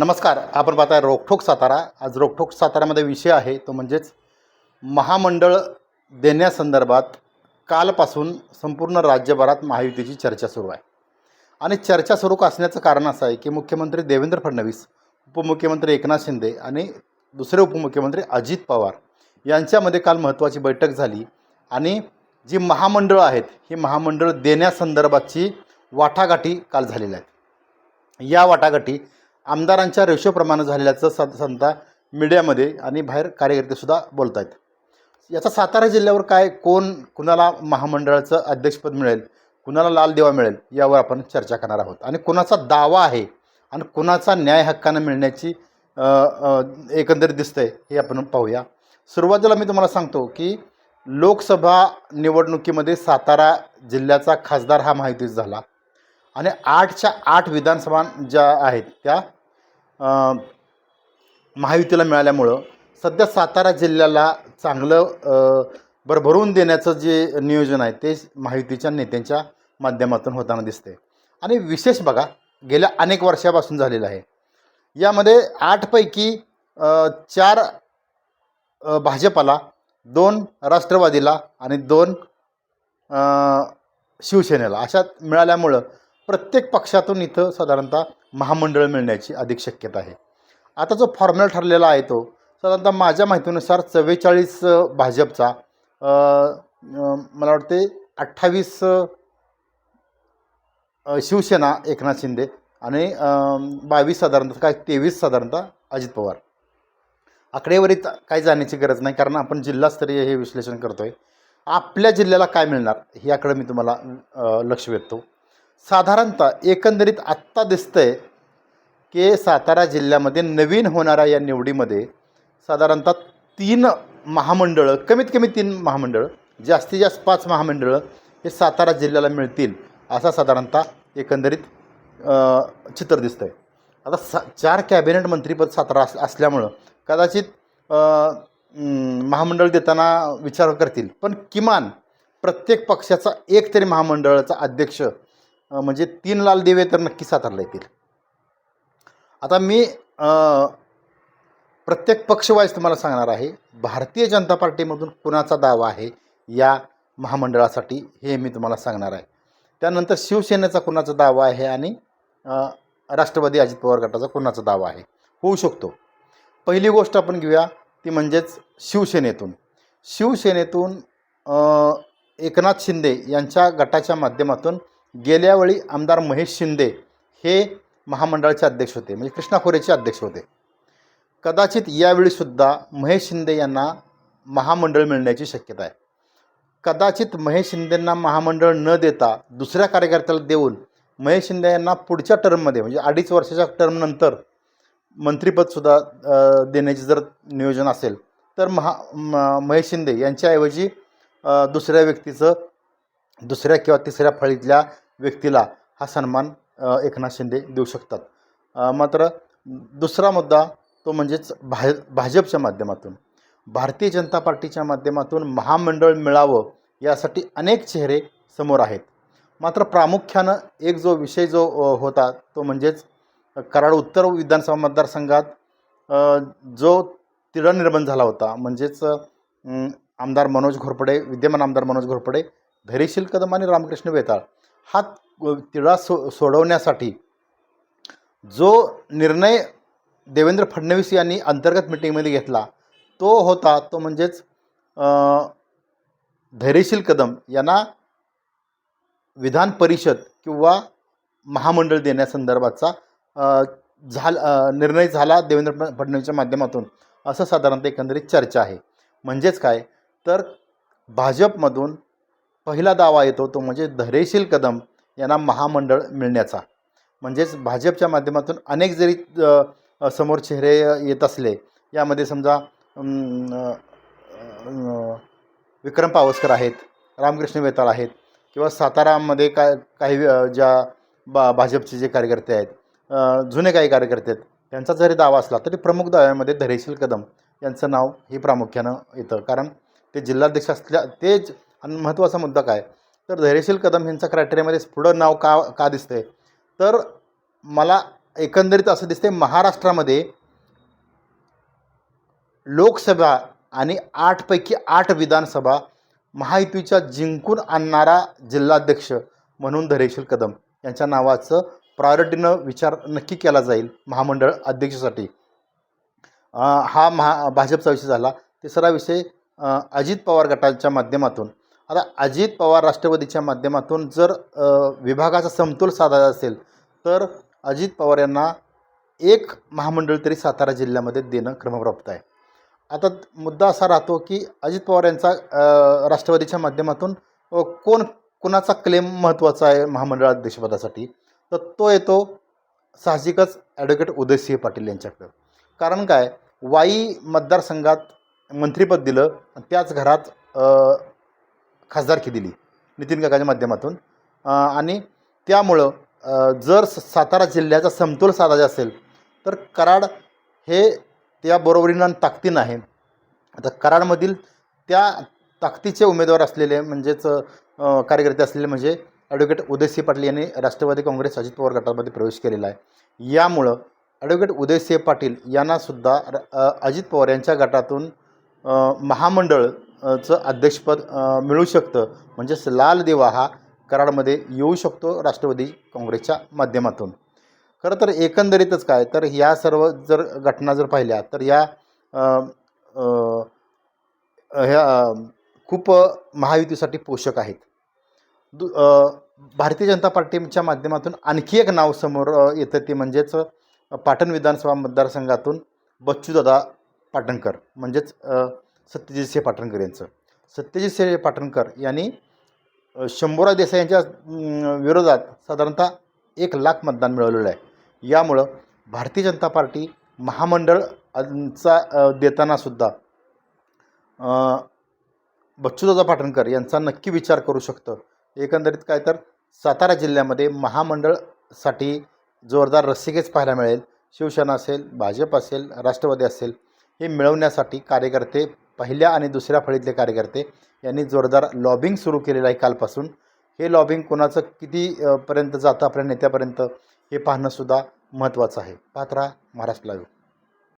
नमस्कार आपण पाहताय रोखोक सातारा. आज रोखोक सातारामध्ये विषय आहे तो म्हणजेच महामंडळ देण्यासंदर्भात कालपासून संपूर्ण राज्यभरात महायुतीची चर्चा सुरू आहे. आणि चर्चा सुरू असण्याचं कारण असं आहे की मुख्यमंत्री देवेंद्र फडणवीस उपमुख्यमंत्री एकनाथ शिंदे आणि दुसरे उपमुख्यमंत्री अजित पवार यांच्यामध्ये काल महत्त्वाची बैठक झाली आणि जी महामंडळं आहेत ही महामंडळ देण्यासंदर्भातची वाटाघाटी काल झालेल्या आहेत. या वाटाघाटी आमदारांच्या रेशोप्रमाणे झालेल्याचं स संता मीडियामध्ये आणि बाहेर कार्यकर्तेसुद्धा बोलत आहेत याचा सातारा जिल्ह्यावर काय कोण कुणाला महामंडळाचं अध्यक्षपद मिळेल कुणाला लाल दिवा मिळेल यावर आपण चर्चा करणार आहोत. आणि कुणाचा दावा आहे आणि कुणाचा न्याय हक्कानं मिळण्याची एकंदरीत दिसतं एकंदरीत दिसतंय हे आपण पाहूया. सुरुवातीला मी तुम्हाला सांगतो की लोकसभा निवडणुकीमध्ये सातारा जिल्ह्याचा खासदार हा माहितीच झाला. आणि आठच्या आठ विधानसभा ज्या आहेत त्या महायुतीला मिळाल्यामुळं सध्या सातारा जिल्ह्याला चांगलं भरभरून देण्याचं जे नियोजन आहे ते महायुतीच्या नेत्यांच्या माध्यमातून होताना दिसते आणि विशेष बघा गेल्या अनेक वर्षापासून झालेलं आहे. यामध्ये आठपैकी चार भाजपाला दोन राष्ट्रवादीला आणि दोन शिवसेनेला अशा मिळाल्यामुळं प्रत्येक पक्षातून इथं साधारणतः महामंडळ मिळण्याची अधिक शक्यता आहे. आता जो फॉर्म्युला ठरलेला आहे तो साधारणतः माझ्या माहितीनुसार चव्वेचाळीस भाजपचा मला वाटते अठ्ठावीस शिवसेना एकनाथ शिंदे आणि बावीस साधारणतः काय तेवीस साधारणतः अजित पवार. आकडेवारीत काय जाण्याची गरज नाही कारण आपण जिल्हास्तरीय हे विश्लेषण करतो आहे आपल्या जिल्ह्याला काय मिळणार याकडे मी तुम्हाला लक्ष वेधतो. साधारणतः एकंदरीत आत्ता दिसतंय की सातारा जिल्ह्यामध्ये नवीन होणाऱ्या या निवडीमध्ये साधारणतः तीन महामंडळं कमीत कमी तीन महामंडळं जास्तीत जास्त पाच महामंडळं हे सातारा जिल्ह्याला मिळतील असा साधारणतः एकंदरीत चित्र दिसतं आहे आता सा चार कॅबिनेट मंत्रीपद सातारा अस असल्यामुळं कदाचित महामंडळ देताना विचार करतील. पण किमान प्रत्येक पक्षाचा एक तरी महामंडळाचा अध्यक्ष म्हणजे तीन लाल दिवे तर नक्की सातारला येतील. आता मी प्रत्येक पक्षवाईज तुम्हाला सांगणार आहे भारतीय जनता पार्टीमधून कुणाचा दावा आहे या महामंडळासाठी हे मी तुम्हाला सांगणार आहे. त्यानंतर शिवसेनेचा कुणाचा दावा आहे आणि राष्ट्रवादी अजित पवार गटाचा कुणाचा दावा आहे? होऊ शकतो. पहिली गोष्ट आपण घेऊया ती म्हणजेच शिवसेनेतून. शिवसेनेतून एकनाथ शिंदे यांच्या गटाच्या माध्यमातून गेल्यावेळी आमदार महेश शिंदे हे महामंडळाचे अध्यक्ष होते म्हणजे कृष्णा खोरेचे अध्यक्ष होते. कदाचित यावेळीसुद्धा महेश शिंदे यांना महामंडळ मिळण्याची शक्यता आहे. कदाचित महेश शिंदेंना महामंडळ न देता दुसऱ्या कार्यकर्त्याला देऊन महेश शिंदे यांना पुढच्या टर्ममध्ये म्हणजे अडीच वर्षाच्या टर्मनंतर मंत्रिपदसुद्धा देण्याचे जर नियोजन असेल तर महा महेश शिंदे यांच्याऐवजी दुसऱ्या व्यक्तीचं दुसऱ्या किंवा तिसऱ्या फळीतल्या व्यक्तीला हा सन्मान एकनाथ शिंदे देऊ शकतात. मात्र दुसरा मुद्दा तो म्हणजेच भा भाजपच्या माध्यमातून. भारतीय जनता पार्टीच्या माध्यमातून महामंडळ मिळावं यासाठी अनेक चेहरे समोर आहेत. मात्र प्रामुख्यानं एक जो विषय जो होता तो म्हणजेच कराड उत्तर विधानसभा मतदारसंघात जो तिढा निर्माण झाला होता. म्हणजेच आमदार मनोज घोरपडे विद्यमान आमदार मनोज घोरपडे धैर्यशील कदम आणि रामकृष्ण बेताळ हा अ, तिढा सो सोडवण्यासाठी जो निर्णय देवेंद्र फडणवीस यांनी अंतर्गत मिटिंगमध्ये घेतला तो होता तो म्हणजेच धैर्यशील कदम यांना विधान परिषद किंवा महामंडळ देण्यासंदर्भातचा झाल निर्णय झाला देवेंद्र फडणवीसच्या माध्यमातून असं साधारणतः एकंदरीत चर्चा आहे. म्हणजेच काय? तर भाजपमधून पहिला दावा येतो तो म्हणजे धैर्यशील कदम यांना महामंडळ मिळण्याचा. म्हणजेच भाजपच्या माध्यमातून अनेक जरी समोर चेहरे येत असले यामध्ये समजा विक्रम पावसकर आहेत रामकृष्ण वेताळ आहेत किंवा सातारामध्ये काय काही ज्या बा भाजपचे जे कार्यकर्ते आहेत जुने काही कार्यकर्ते आहेत त्यांचा जरी दावा असला तरी प्रमुख दाव्यामध्ये धैर्यशील कदम यांचं नाव हे प्रामुख्यानं येतं. कारण ते जिल्हाध्यक्ष असल्या तेच आणि महत्त्वाचा मुद्दा काय? तर धैर्यशील कदम यांच्या क्रायटेरियामध्ये पुढं नाव का का दिसतंय? तर मला एकंदरीत असं दिसते महाराष्ट्रामध्ये लोकसभा आणि आठपैकी आठ विधानसभा महायुतीच्या जिंकून आणणारा जिल्हाध्यक्ष म्हणून धैर्यशील कदम यांच्या नावाचं प्रायोरिटीनं विचार नक्की केला जाईल महामंडळ अध्यक्षासाठी. हा महा भाजपचा विषय झाला. तिसरा विषय अजित पवार गटाच्या माध्यमातून. आता अजित पवार राष्ट्रवादीच्या माध्यमातून जर विभागाचा समतोल साधायचा असेल तर अजित पवार यांना एक महामंडळ तरी सातारा जिल्ह्यामध्ये देणं क्रमप्राप्त आहे. आता मुद्दा असा राहतो की अजित पवार यांचा राष्ट्रवादीच्या माध्यमातून कोण कोणाचा क्लेम महत्त्वाचा आहे महामंडळ अध्यक्षपदासाठी तर तो येतो साहजिकच ॲडव्होकेट उदयसिंह पाटील यांच्याकडं. कारण काय? वाई मतदारसंघात मंत्रिपद दिलं त्याच घरात खासदारकी दिली नितीन काकाच्या माध्यमातून. आणि त्यामुळं जर सातारा जिल्ह्याचा समतोल साधायचा असेल तर कराड हे त्या बरोबरीनं आणि ताकदीनं आहे. आता कराडमधील त्या ताकदीचे उमेदवार असलेले म्हणजेच कार्यकर्ते असलेले म्हणजे ॲडव्होकेट उदयसिंह पाटील यांनी राष्ट्रवादी काँग्रेस अजित पवार गटामध्ये प्रवेश केलेला आहे. यामुळं ॲडव्होकेट उदयसिंह पाटील यांनासुद्धा र- अजित पवार यांच्या गटातून महामंडळ चं अध्यक्षपद मिळू शकतं. म्हणजेच लाल दिवा हा कराडमध्ये येऊ शकतो राष्ट्रवादी काँग्रेसच्या माध्यमातून. खरं तर एकंदरीतच काय तर या सर्व जर घटना जर पाहिल्या तर या ह्या खूप महायुतीसाठी पोषक आहेत. दु भारतीय जनता पार्टीच्या माध्यमातून आणखी एक नाव समोर येतं ते म्हणजेच पाटण विधानसभा मतदारसंघातून बच्चूदादा पाटणकर. म्हणजेच सत्यजित सिंह पाटणकर यांचं. सत्यजित सिंह पाटणकर यांनी अ, देसाई यांच्या विरोधात साधारणतः एक लाख मतदान मिळवलेलं आहे. यामुळं भारतीय जनता पार्टी महामंडळ चा देतानासुद्धा अ, बच्चूदादा पाटणकर यांचा नक्की विचार करू शकतं. एकंदरीत काय तर सातारा जिल्ह्यामध्ये महामंडळसाठी जोरदार रस्सीखेच पाहायला मिळेल. शिवसेना असेल भाजप असेल राष्ट्रवादी असेल हे मिळवण्यासाठी कार्यकर्ते पहिल्या आणि दुसऱ्या फळीतले कार्यकर्ते यांनी जोरदार लॉबिंग सुरू केलेलं आहे कालपासून. हे लॉबिंग कोणाचं किती पर्यंत जातं आपल्या नेत्यापर्यंत हे पाहणंसुद्धा महत्त्वाचं आहे. पात्रा महाराष्ट्र लाईव्ह